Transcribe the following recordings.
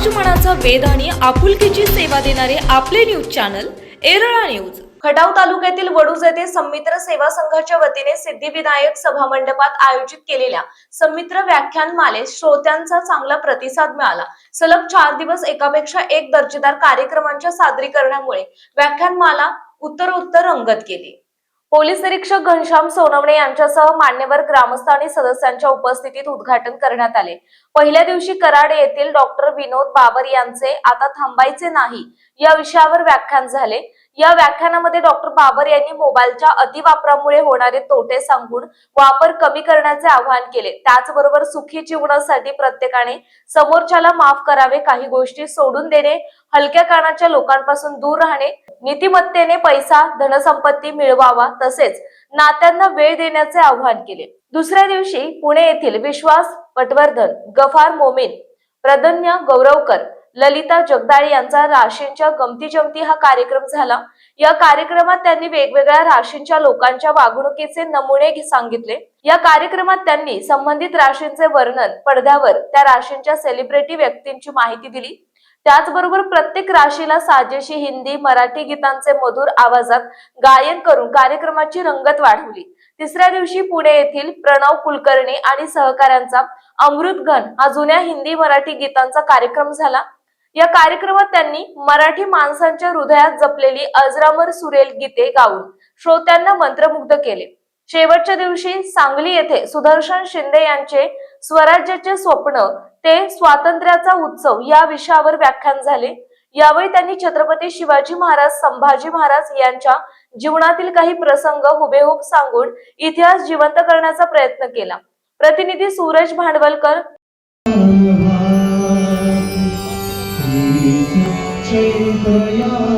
समाज मनाचा आणि आपुलकीची सेवा देणारे आपले news channel Yerala news. Khatav तालुक्यातील वडूज येथे संमित्र सेवा संघाच्या वतीने सिद्धिविनायक सभा मंडपात आयोजित केलेल्या संमित्र व्याख्यान मालेत श्रोत्यांचा चांगला प्रतिसाद मिळाला. सलग चार दिवस एकापेक्षा एक दर्जेदार कार्यक्रमांच्या सादरीकरणामुळे व्याख्यानमाला उत्तरोत्तर रंगत गेली. पोलीस निरीक्षक घनश्याम सोनवणे यांच्यासह मान्यवर ग्रामस्थ आणि सदस्यांच्या उपस्थितीत उद्घाटन करण्यात आले. पहिल्या दिवशी कराड येथील डॉक्टर विनोद बाबर यांचे आता थांबायचे नाही या विषयावर व्याख्यान झाले. या व्याख्यानामध्ये डॉक्टर बाबर यांनी मोबाईलच्या अतिवापरामुळे होणारे तोटे सांगून वापर कमी करण्याचे आवाहन केले. त्याचबरोबर सुखी जीवनासाठी प्रत्येकाने समोरच्याला माफ करावे काही गोष्टी सोडून देणे हलक्या कानाच्या लोकांपासून दूर राहणे नीतिमत्तेने पैसा धनसंपत्ती मिळवावा तसेच नात्यांना वेळ देण्याचे आवाहन केले. दुसऱ्या दिवशी पुणे येथील विश्वास पटवर्धन गफार मोमीन प्रदन्य गौरवकर ललिता जगदाळे यांचा राशींच्या गमती जमती हा कार्यक्रम झाला. या कार्यक्रमात त्यांनी वेगवेगळ्या राशींच्या लोकांच्या वागणुकीचे नमुने सांगितले. या कार्यक्रमात त्यांनी संबंधित राशींचे वर्णन पडद्यावर त्या राशींच्या सेलिब्रिटी व्यक्तींची माहिती दिली. त्याचबरोबर प्रत्येक राशीला साजेशी हिंदी मराठी गीतांचे मधुर आवाजात गायन करून कार्यक्रमाची रंगत वाढवली. तिसऱ्या दिवशी पुणे येथील प्रणव कुलकर्णी आणि सहकाऱ्यांचा अमृतघन हा जुन्या हिंदी मराठी गीतांचा कार्यक्रम झाला. या कार्यक्रमात त्यांनी मराठी माणसांच्या हृदयात जपलेली अजरामर सुरेल गीते गाऊन श्रोत्यांना मंत्रमुग्ध केले. शेवटच्या दिवशी सांगली येथे सुदर्शन शिंदे यांचे स्वराज्याचे स्वप्न ते स्वातंत्र्याचा उत्सव या विषयावर व्याख्यान झाले. यावेळी त्यांनी छत्रपती शिवाजी महाराज संभाजी महाराज यांच्या जीवनातील काही प्रसंग हुबेहूब सांगून इतिहास जिवंत करण्याचा प्रयत्न केला. प्रतिनिधी सूरज भांडवलकर 谁都要。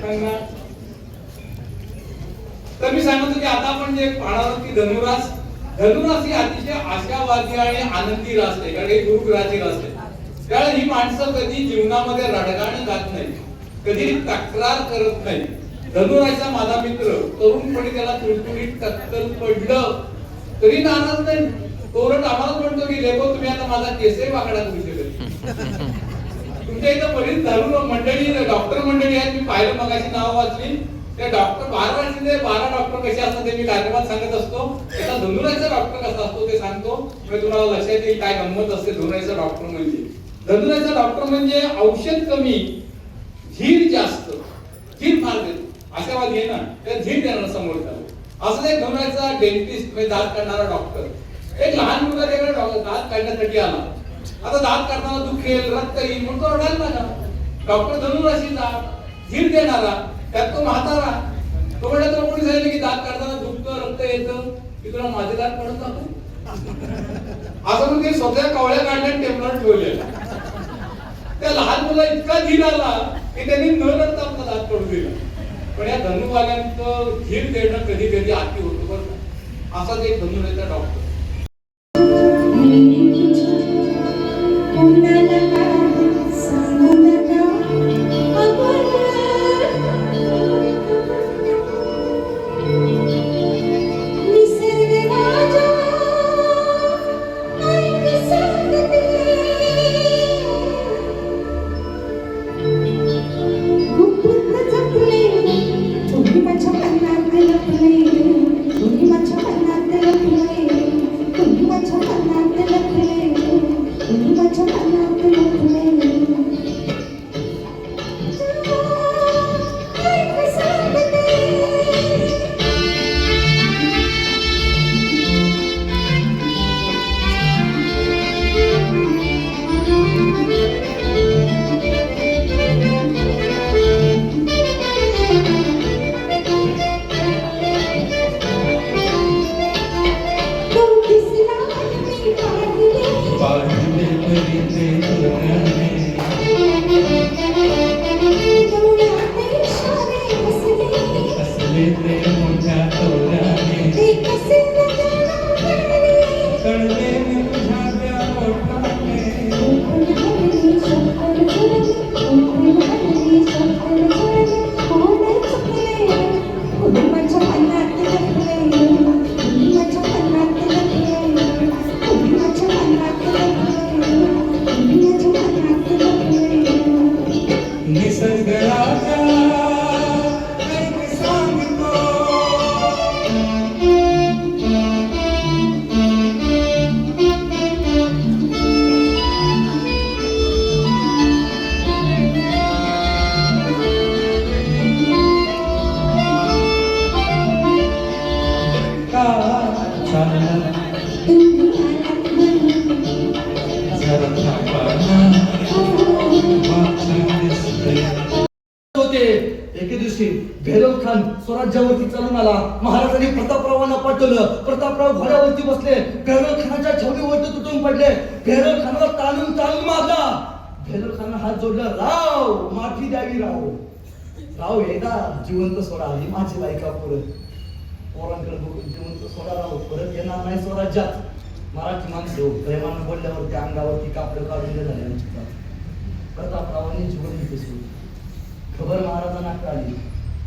खन्ना तर मी सांगतो की आता आपण जे पाहणार की धनुरास धनुरास ही अतिशय आशावादी आणि आनंदी रास आहे कारण ही गुरुग्रहाची रास आहे. कारण ही माणसं कधी जीवनामध्ये रडगाणं जात नाही. कधी तक्रार करत नाही. धनुराचा माझा मित्र तरुणपणी त्याला तुडतुडीत कत्तल पडलं तरी नाराज नाही. तो उलट आम्हाला म्हणतो की लेखो तुम्ही आता माझा केसही वाकडा करू शकत तुमच्या इथं बरीच धरून मंडळी डॉक्टर मंडळी आहेत मी पाहिलं मगाशी नाव वाचली. त्या डॉक्टर बारा वर्षाचे बारा डॉक्टर कसे असतात ते मी कार्यक्रमात सांगत असतो. त्याचा धनुराचा डॉक्टर कसा असतो ते सांगतो. म्हणजे तुम्हाला लक्षात येईल काय गंमत असते धनुराचा डॉक्टर म्हणजे. धनुराचा डॉक्टर म्हणजे औषध कमी धीर जास्त धीर फार देतो. आशावादी आहे ना त्या धीर देणार समोर असं एक धनुराचा डेंटिस्ट म्हणजे दात काढणारा डॉक्टर. एक लहान मुलगा त्याकडे दात काढण्यासाठी आला. आता दात काढताना दुखेल रक्त येईल म्हणून तो रडायला लागला. डॉक्टर धनुराशीचा धीर देणारा त्यात तो म्हातारा. तो म्हणला तुला कोणी सांगितलं की दात काढताना दुखतं रक्त येतं? की तुला माझे दात काढून जातो असं म्हणजे ते स्वतः कवळ्या काढल्या टेबलावर ठेवलेल्या त्या लहान मुला इतका धीर आला की त्यांनी न रडता आपला दात पडू दिला. पण या धनुवाल्यांचं धीर देणं कधी कधी आती होतो बरं असाच एक धनुर्याचा डॉक्टर. Thank you. पाहिले डोळ्यात चालून प्रतापराव घोड्यावरती बसले. भैरव खानाच्या तुटून पडले. भेरल खानाला तालून तालून मारला. भेरल खाना हात जोडला. राव माफी द्यावी राव. राव एकदा जिवंत सोडा. ही माझी बायका परत पोरांकडे बघून जिवंत सोडा राव. परत येणार नाही स्वराज्यात. मराठी माणसं प्रेमानं बोलल्यावरती अंगावरती कापड काढून झाले आमची प्रतापरावांनी जीवन खबर महाराजांना कळाली.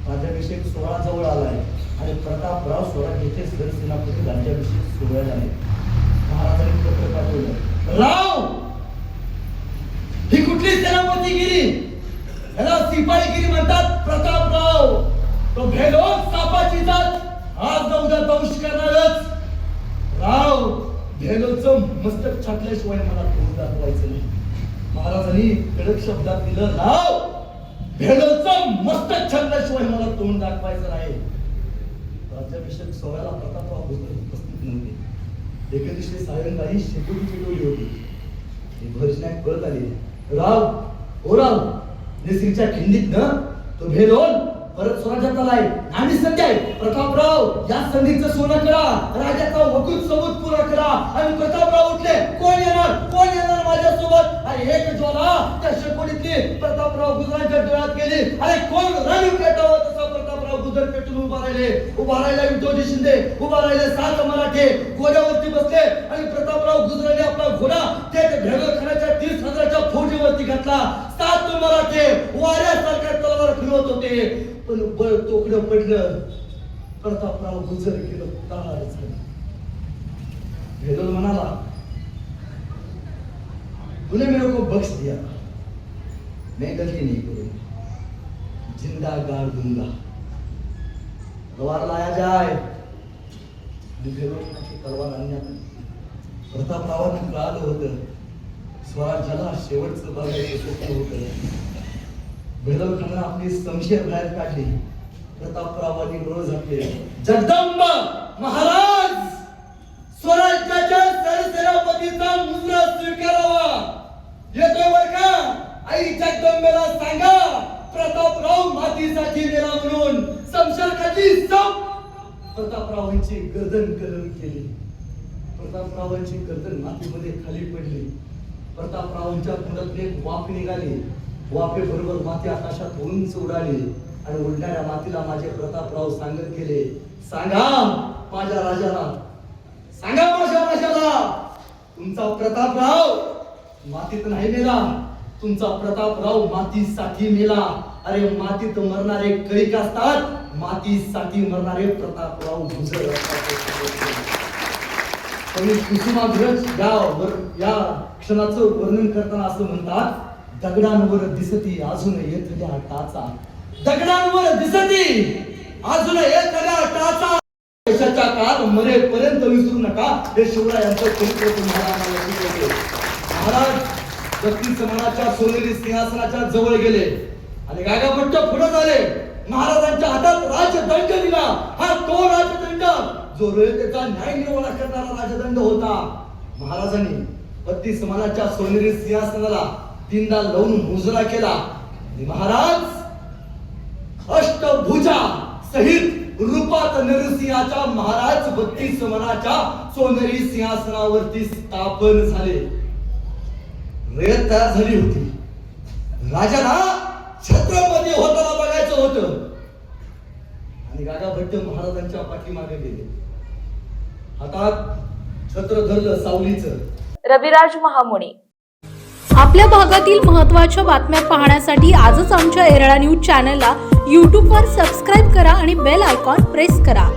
राज्याभिषेक सोहळा जवळ आलाय. आणि प्रतापराव स्वराज येथे सरसेनापती राज्याभिषेक सोहळ्या झाले महाराजांनी पत्र पाठवलं. राव! ही कुठली सेनापतीगिरी याला सिपाहीगिरी म्हणतात प्रतापराव तो भेलो सापाची जात. आज उद्या दंश करणारच. राव भेलोचं मस्तक छाटल्याशिवाय मला तोंड दाखवायचं नाही. महाराजांनी कडक शब्दात दिलं राव भेलोचं मस्तक छाटल्याशिवाय मला तोंड दाखवायचं नाही. राज्याभिषेक सोहळ्याला प्रतापराव भोसले उपस्थित नव्हते एके दिवशी सायंकाळी शेकोटीची टोळी होती. ही भरजनाक पळत आली. राव ओ राव निसिंगच्या खिंडीत न तो भेदोल परत स्वराज्यात आलाय आणि सध्या प्रतापराव या संधीचं सोनं करा. राजाचा वकूत सबूत पुरा करा. आणि प्रतापराव उठले. कोण येणार? कोण येणार माझ्यासोबत? अरे एक ज्वाला त्या शेकोडीतली प्रतापराव गुजरांच्या डोळ्यात गेली. अरे कोण? रणू पेटावं तसा पेटून उभा राहिले. उभा राहिला विठोजी शिंदे. उभा राहिले सात मराठे. घोड्यावरती बसले आणि प्रतापराव गुजराने आपला घोडा ते ढगखानाच्या तीस हजाराच्या फौजीवरती घातला. सात मराठे वाऱ्यासारख्या तलवार फिरवत होते. पण बळ तोकडं पडलं. प्रतापराव गुजर केलं तळार झालं. भेदल म्हणाला तूने मेरे को बख्श दिया. मैं गलती नहीं करूंगा जिंदा गाड़ दूंगा गवार लाया जाए आणि भेलोनाची आणण्यात आली. प्रतापरावांना कळालं होतं. स्वराज्याला शेवटचं बघायचं स्वप्न होतं. भैरवखानं आपली संशय बाहेर काढली. प्रतापरावांनी रोज आपले जगदंब महाराज! स्वराज्याच्या सरसेनापतीचा मुद्रा स्वीकारावा. येतोय बर का? आई जगदंबेला सांगा प्रतापराव मातीसाठी मेला म्हणून. समशेरखाली प्रतापरावांची गर्दन कलम केली. प्रतापरावांची गर्दन मातीमध्ये खाली पडली. प्रतापरावांच्या पुढ्यात एक वाफ निघाली. वाफे बरोबर माती आकाशात उंच उडाली. आणि उडणाऱ्या मातीला माझे प्रतापराव सांगत गेले सांगा माझ्या राजाला. सांगा माझ्या राजाला. तुमचा प्रतापराव मातीत नाही मेला. तुमचा प्रतापराव मातीसाठी मेला. अरे मातीत मरणारे कैक असतात. मातीसाठी मरणारे प्रतापराव भुजर कुसुमाग्रज या वर- या क्षणाचं वर्णन करताना असं म्हणतात दगडांवर दिसती अजून येथल्या टाचा. दगडांवर दिसती अजून येथल्या टाचा. देशाच्या काळात मरेपर्यंत विसरू नका. हे शिवरायांचं चरित्र तुम्हाला महाराज सोनेरी सिंहासनाच्या जवळ गेले. आणि गागाभट्ट पुढे झाले. महाराजांच्या हातात राजदंड दिला. हा तो राजदंड. जो रयतेचा न्याय निर्वाह करणारा राजदंड होता. महाराजांनी बत्तीस मनाच्या सोनेरी सिंहासनाला तीनदा लावून मुजरा केला. आणि महाराज अष्टभुजा सहित रूपात नरसिंहाच्या महाराज बत्तीस मनाच्या सोनेरी सिंहासनावरती स्थापन झाले. रेत तयार झाली होती. राजाला छत्रपती होताना बघायचं होतं. आणि गागा भट्ट महाराजांच्या पाठीमागे गेले. हातात छत्र धरलं सावलीचं. रविराज महामुनी. आपल्या भागातील महत्त्वाच्या बातम्या पाहण्यासाठी आजच आमच्या एरळा न्यूज चॅनलला यूट्यूबवर सबस्क्राईब करा आणि बेल आयकॉन प्रेस करा.